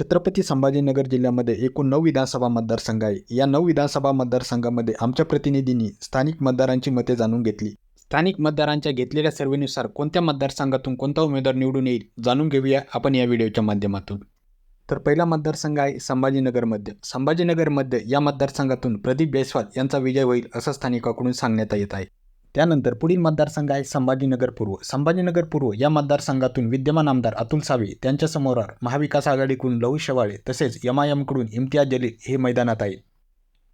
छत्रपती संभाजीनगर जिल्ह्यामध्ये एकूण नऊ विधानसभा मतदारसंघ आहे. या नऊ विधानसभा मतदारसंघामध्ये आमच्या प्रतिनिधींनी स्थानिक मतदारांची मते जाणून घेतली. स्थानिक मतदारांच्या घेतलेल्या सर्वेनुसार कोणत्या मतदारसंघातून कोणता उमेदवार निवडून येईल जाणून घेऊया आपण या व्हिडिओच्या माध्यमातून. तर पहिला मतदारसंघ आहे संभाजीनगरमध्ये. संभाजीनगरमध्ये या मतदारसंघातून प्रदीप जयस्वाल यांचा विजय होईल असं स्थानिकाकडून सांगण्यात येत आहे. त्यानंतर पुढील मतदारसंघ आहे संभाजीनगर पूर्व. संभाजीनगर पूर्व या मतदारसंघातून विद्यमान आमदार अतुल सावे त्यांच्यासमोर महाविकास आघाडीकडून लहू शेवाळे तसेच यमायमकडून इम्तियाज जलील हे मैदानात आहेत.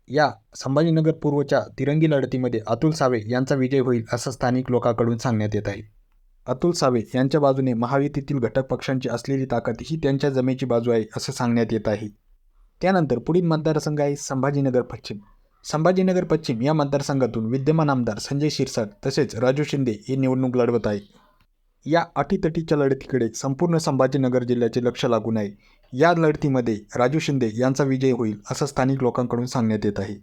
या संभाजीनगर पूर्वच्या तिरंगी लढतीमध्ये अतुल सावे यांचा विजय होईल असं स्थानिक लोकांकडून सांगण्यात येत आहे. अतुल सावे यांच्या बाजूने महायुतीतील घटक पक्षांची असलेली ताकद ही त्यांच्या जमेची बाजू आहे असं सांगण्यात येत आहे. त्यानंतर पुढील मतदारसंघ आहे संभाजीनगर पश्चिम. संभाजीनगर पश्चिम या मतदारसंघातून विद्यमान आमदार संजय शिरसाट तसेच राजू शिंदे हे निवडणूक लढवत आहे. या अटीतटीच्या लढतीकडे संपूर्ण संभाजीनगर जिल्ह्याचे लक्ष लागून आहे या लढतीमध्ये राजू शिंदे यांचा विजय होईल असं स्थानिक लोकांकडून सांगण्यात येत आहे.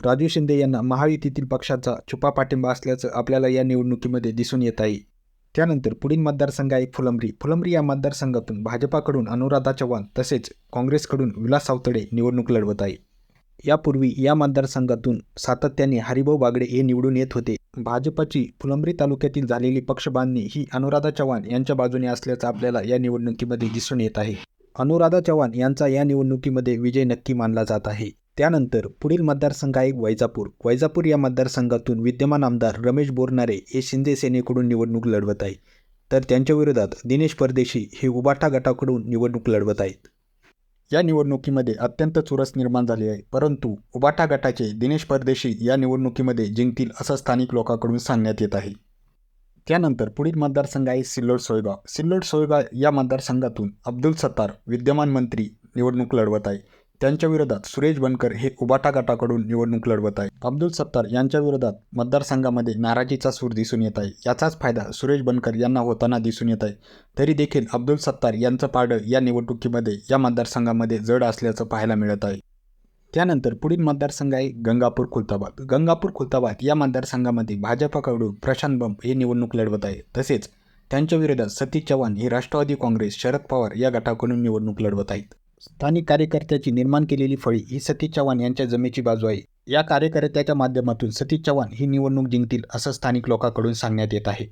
राजू शिंदे यांना महायुतीतील पक्षाचा छुपा पाठिंबा असल्याचं आपल्याला या निवडणुकीमध्ये दिसून येत आहे. त्यानंतर पुढील मतदारसंघ आहे फुलंब्री. फुलंब्री या मतदारसंघातून भाजपाकडून अनुराधा चव्हाण तसेच काँग्रेसकडून विलास सावतडे निवडणूक लढवत आहे यापूर्वी या मतदारसंघातून सातत्याने हरिभाऊ बागडे हे निवडून येत होते. भाजपाची फुलंब्री तालुक्यातील झालेली पक्षबांधणी ही अनुराधा चव्हाण यांच्या बाजूने असल्याचं आपल्याला या निवडणुकीमध्ये दिसून येत आहे. अनुराधा चव्हाण यांचा या निवडणुकीमध्ये विजय नक्की मानला जात आहे. त्यानंतर पुढील मतदारसंघ आहे वैजापूर. वैजापूर या मतदारसंघातून विद्यमान आमदार रमेश बोरनारे हे शिंदे सेनेकडून निवडणूक लढवत आहे तर त्यांच्या विरोधात दिनेश परदेशी हे उबाठा गटाकडून निवडणूक लढवत आहेत. या निवडणुकीमध्ये अत्यंत चुरस निर्माण झाली आहे. परंतु उबाटा गटाचे दिनेश परदेशी या निवडणुकीमध्ये जिंकतील असं स्थानिक लोकांकडून सांगण्यात येत आहे. त्यानंतर पुढील मतदारसंघ आहे सिल्लोड सोयगाव. सिल्लोड सोयगाव या मतदारसंघातून अब्दुल सत्तार विद्यमान मंत्री निवडणूक लढवत आहे. त्यांच्या विरोधात सुरेश बनकर हे उबाटा गटाकडून निवडणूक लढवत आहे अब्दुल सत्तार यांच्या विरोधात मतदारसंघामध्ये नाराजीचा सूर दिसून येत आहे. याचाच फायदा सुरेश बनकर यांना होताना दिसून येत आहे. तरी देखील अब्दुल सत्तार यांचं पारडं या निवडणुकीमध्ये या मतदारसंघामध्ये जड असल्याचं पाहायला मिळत आहे. त्यानंतर पुढील मतदारसंघ आहे गंगापूर खुलताबाद. गंगापूर खुलताबाद या मतदारसंघामध्ये भाजपाकडून प्रशांत बंब हे निवडणूक लढवत आहे तसेच त्यांच्या विरोधात सतीश चव्हाण हे राष्ट्रवादी काँग्रेस शरद पवार या गटाकडून निवडणूक लढवत आहेत. स्थानिक कार्यकर्त्याची निर्माण केलेली फळी ही सतीश चव्हाण यांच्या जमेची बाजू आहे. या कार्यकर्त्याच्या माध्यमातून सतीश चव्हाण ही निवडणूक जिंकतील असं स्थानिक लोकांकडून सांगण्यात येत आहे.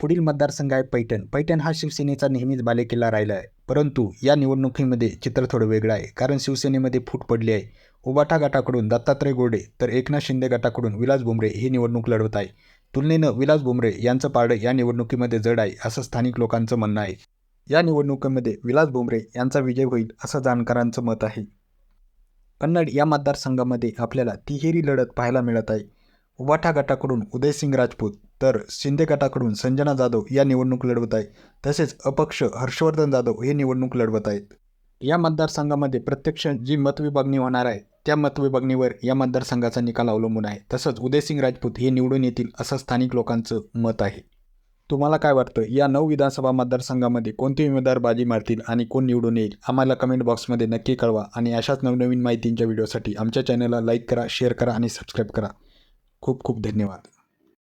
पुढील मतदारसंघ आहे पैठण. पैठण हा शिवसेनेचा नेहमीच बालेकिल्ला राहिला आहे. परंतु या निवडणुकीमध्ये चित्र थोडं वेगळं आहे कारण शिवसेनेमध्ये फूट पडली आहे. उबाठा गटाकडून दत्तात्रय गोडे तर एकनाथ शिंदे गटाकडून विलास बुमरे ही निवडणूक लढवत आहे. तुलनेनं विलास बुमरे यांचं पारडं या निवडणुकीमध्ये जड आहे असं स्थानिक लोकांचं म्हणणं आहे. या निवडणुकीमध्ये विलास बोंबरे यांचा विजय होईल असं जाणकारांचं मत आहे. कन्नड या मतदारसंघामध्ये आपल्याला तिहेरी लढत पाहायला मिळत आहे. उबाठा गटाकडून उदयसिंग राजपूत तर शिंदे गटाकडून संजना जाधव या निवडणूक लढवत आहे. तसेच अपक्ष हर्षवर्धन जाधव हे निवडणूक लढवत आहेत. या मतदारसंघामध्ये प्रत्यक्ष जी मतविभागणी होणार आहे त्या मतविभागणीवर या मतदारसंघाचा निकाल अवलंबून आहे. तसंच उदयसिंग राजपूत हे निवडून येतील असं स्थानिक लोकांचं मत आहे. तुम्हाला काय वाटतं या नऊ विधानसभा मतदारसंघामध्ये कोणते उमेदवार बाजी मारतील आणि कोण निवडून येईल? आम्हाला कमेंट बॉक्समध्ये नक्की कळवा आणि अशाच नवनवीन माहितींच्या व्हिडिओसाठी आमच्या चॅनलला लाईक करा शेअर करा आणि सबस्क्राईब करा. खूप खूप धन्यवाद.